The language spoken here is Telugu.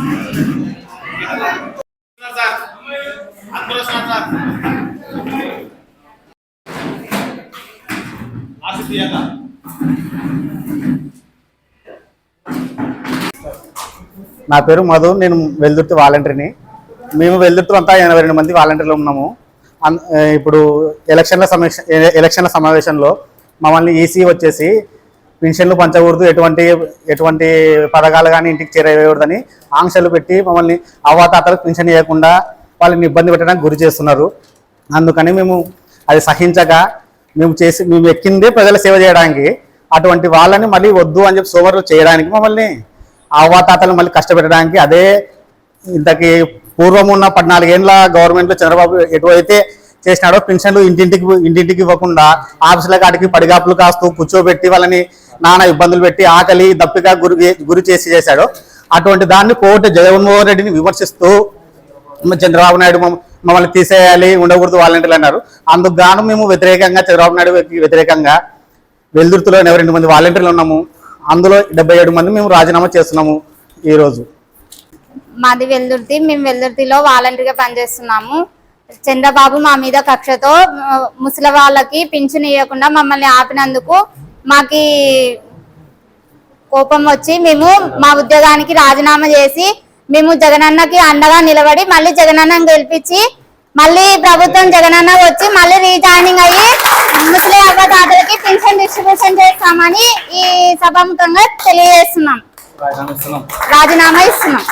నా పేరు మధు నేను వెల్దుర్తి వాలంటీర్ని. మేము వెల్దుర్తి అంతా ఎనభై రెండు మంది వాలంటీర్లు ఉన్నాము. ఇప్పుడు ఎలక్షన్ల సమీక్ష ఎలక్షన్ల సమావేశంలో మమ్మల్ని ఈసీ వచ్చేసి పెన్షన్లు పంచకూడదు ఎటువంటి ఎటువంటి పథకాలు కానీ ఇంటికి చేరవేయకూడదని ఆంక్షలు పెట్టి మమ్మల్ని అవ్వాతాతలకు పెన్షన్ ఇవ్వకుండా వాళ్ళని ఇబ్బంది పెట్టడానికి గురి చేస్తున్నారు. అందుకని మేము అది సహించక మేము చేసి మేము ఎక్కిందే ప్రజల సేవ చేయడానికి అటువంటి వాళ్ళని మళ్ళీ వద్దు అని చెప్పి సోమరులు చేయడానికి మమ్మల్ని అవ్వాతాతలు మళ్ళీ కష్టపెట్టడానికి అదే ఇంతకి పూర్వం ఉన్న పద్నాలుగేండ్ల గవర్నమెంట్లో చంద్రబాబు ఎటువైతే చేసినాడో పెన్షన్లు ఇంటింటికి ఇంటింటికి ఇవ్వకుండా ఆఫీసుల కాడికి పడిగాపులు కాస్తూ కూర్చోబెట్టి వాళ్ళని నానా ఇబ్బందులు పెట్టి ఆకలి దప్పిక గురి గురి చేసి చేశాడు. అటువంటి దాన్ని కోర్టు జగన్మోహన్ రెడ్డిని విమర్శిస్తూ చంద్రబాబు నాయుడు మమ్మల్ని తీసేయాలి ఉండకూడదు వాలంటీర్లు అన్నారు. అందుకు గాను మేము వ్యతిరేకంగా చంద్రబాబు నాయుడు వ్యతిరేకంగా వెల్దుర్తిలో ఎనభై రెండు మంది వాలంటీర్లు ఉన్నాము. అందులో డెబ్బై ఏడు మంది మేము రాజీనామా చేస్తున్నాము ఈరోజు. మాది వెల్దుర్తి. మేము వెల్దుర్తిలో వాలంటీర్గా పనిచేస్తున్నాము. చంద్రబాబు మా మీద కక్షతో ముసలి వాళ్ళకి పింఛన్ ఇవ్వకుండా మమ్మల్ని ఆపినందుకు మాకి కోపం వచ్చి మేము మా ఉద్యోగానికి రాజీనామా చేసి మేము జగనన్నకి అండగా నిలబడి మళ్ళీ జగనన్న గెలిపించి మళ్ళీ ప్రభుత్వం జగనన్న వచ్చి మళ్ళీ రీజాయినింగ్ అయ్యి ముసలి అవ్వదాతలకి పెన్షన్ డిస్ట్రిబ్యూషన్ చేస్తామని ఈ సభాముఖంగా తెలియజేస్తున్నాం. రాజీనామా ఇస్తున్నాం.